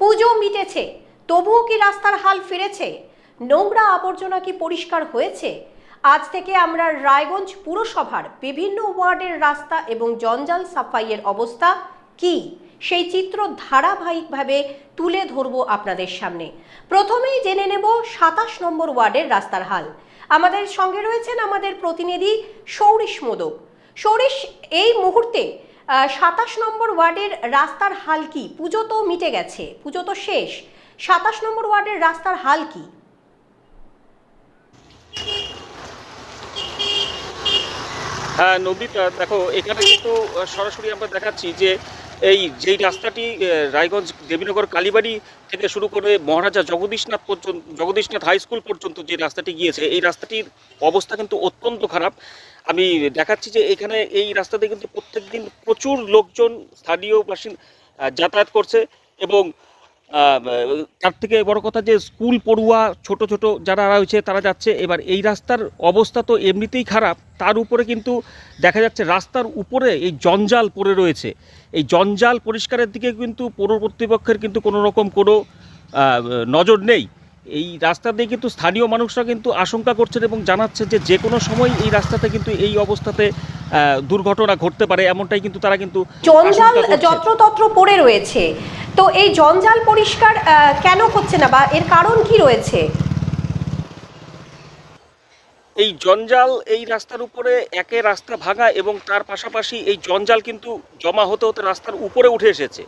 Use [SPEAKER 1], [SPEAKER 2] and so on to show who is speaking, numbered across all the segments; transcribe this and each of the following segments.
[SPEAKER 1] পুজো মিটেছে, তবুও কি রাস্তার হাল ফিরেছে? নোংরা আবর্জনা কি পরিষ্কার হয়েছে? আজ থেকে আমরা রায়গঞ্জ পুরসভার বিভিন্ন ওয়ার্ডের রাস্তা এবং জঞ্জাল সাফাইয়ের অবস্থা কি? সেই চিত্র ধারাবাহিকভাবে তুলে ধরবো আপনাদের সামনে। প্রথমেই জেনে নেব সাতাশ নম্বর ওয়ার্ডের রাস্তার হাল। আমাদের সঙ্গে রয়েছেন আমাদের প্রতিনিধি সৌরিশ মোদক। সৌরিশ, এই মুহূর্তে সাতাশ নম্বর ওয়ার্ডের রাস্তার হাল কি? পুজো তো মিটে গেছে, পুজো তো শেষ। সাতাশ নম্বর ওয়ার্ডের রাস্তার হাল কি?
[SPEAKER 2] হ্যাঁ নদীটা দেখো, এখানে কিন্তু সরাসরি আমরা দেখাচ্ছি যে এই যেই রাস্তাটি রায়গঞ্জ দেবীনগর কালীবাড়ি থেকে শুরু করে মহারাজা জগদীশনাথ পর্যন্ত, জগদীশনাথ হাই স্কুল পর্যন্ত যে রাস্তাটি গিয়েছে, এই রাস্তাটির অবস্থা কিন্তু অত্যন্ত খারাপ। আমি দেখাচ্ছি যে এখানে এই রাস্তাতে কিন্তু প্রত্যেকদিন প্রচুর লোকজন স্থানীয় বাসিন্দা যাতায়াত করছে এবং তার থেকে বড় কথা যে স্কুল পড়ুয়া, ছোট ছোট যারা রয়েছে, তারা যাচ্ছে। এবার এই রাস্তার অবস্থা তো এমনিতেই খারাপ। তার উপরে কিন্তু দেখা যাচ্ছে রাস্তার উপরে এই জঞ্জাল পড়ে রয়েছে। এই জঞ্জাল পরিষ্কারের দিকে কিন্তু পৌর কর্তৃপক্ষের কিন্তু কোনো রকম কোনো নজর নেই। এই রাস্তা দিয়ে কিন্তু স্থানীয় মানুষরা কিন্তু আশঙ্কা করছেন এবং জানাচ্ছে যে যে কোনো সময় এই রাস্তাতে কিন্তু এই অবস্থাতে দুর্ঘটনা ঘটতে পারে এমনটাই কিন্তু তারা কিন্তু
[SPEAKER 1] জঞ্জাল। যত্রতত্র পড়ে রয়েছে। তো এই জঞ্জাল পরিষ্কার কেন হচ্ছে না বা এর কারণ কি রয়েছে?
[SPEAKER 2] এই জঞ্জাল এই রাস্তার উপরে একে রাস্তা ভাঙা এবং তার পাশাপাশি এই জঞ্জাল কিন্তু জমা হতে হতে রাস্তার উপরে উঠে এসেছে।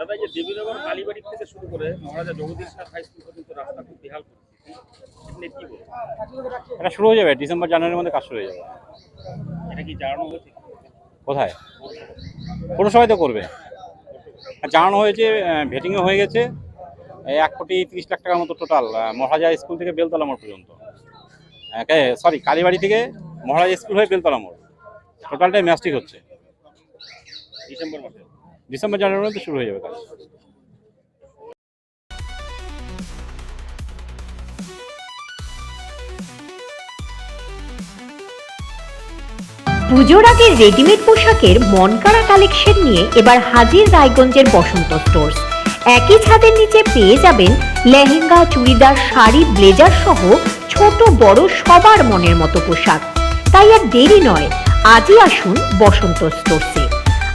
[SPEAKER 2] দাদা যে দেবীনগর কালীবাড়ি থেকে শুরু করে মহারাজা জগদীশনাথ হাই স্কুল পর্যন্ত রাস্তা খুব বেহাল
[SPEAKER 3] এটা শুরু হয়ে যাবে ডিসেম্বর জানুয়ারির মধ্যে কাজ শুরু হয়ে যাবে।
[SPEAKER 2] এটা কি জানানো হয়েছে?
[SPEAKER 3] কোথায়? পৌরসভায় তো করবে। জানানো হয়েছে ভেটিংও হয়ে গেছে। এক কোটি তিরিশ লাখ টাকার মতো টোটাল মহারাজা স্কুল থেকে বেলতলা মোড় পর্যন্ত। সরি কালীবাড়ি থেকে মহারাজা স্কুল হয়ে বেলতলা মোড়। টোটালটাই ম্যাস্টিক হচ্ছে।
[SPEAKER 2] ডিসেম্বর মাসে।
[SPEAKER 3] ডিসেম্বর, জানুয়ারির মধ্যে শুরু হয়ে যাবে কাজ।
[SPEAKER 4] পুজোর আগে রেডিমেড পোশাকের মনকাড়া কালেকশন নিয়ে এবার হাজির রায়গঞ্জের বসন্ত স্টোর্স একই ছাদের নিচে পেয়ে যাবেন লেহেঙ্গা, চুড়িদার, শাড়ি, ব্লেজার সহ ছোট, বড় সবার মনের মতো পোশাক। তাই আর দেরি নয়, আজই আসুন বসন্ত স্টোর্সে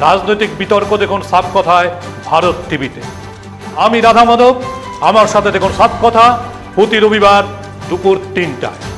[SPEAKER 5] রাজনৈতিক বিতর্ক দেখুন সাপ কথায় ভারত টিভিতে। আমি রাধা মাধব, আমার সাথে দেখুন সাপ কথা প্রতি রবিবার দুপুর তিনটায়।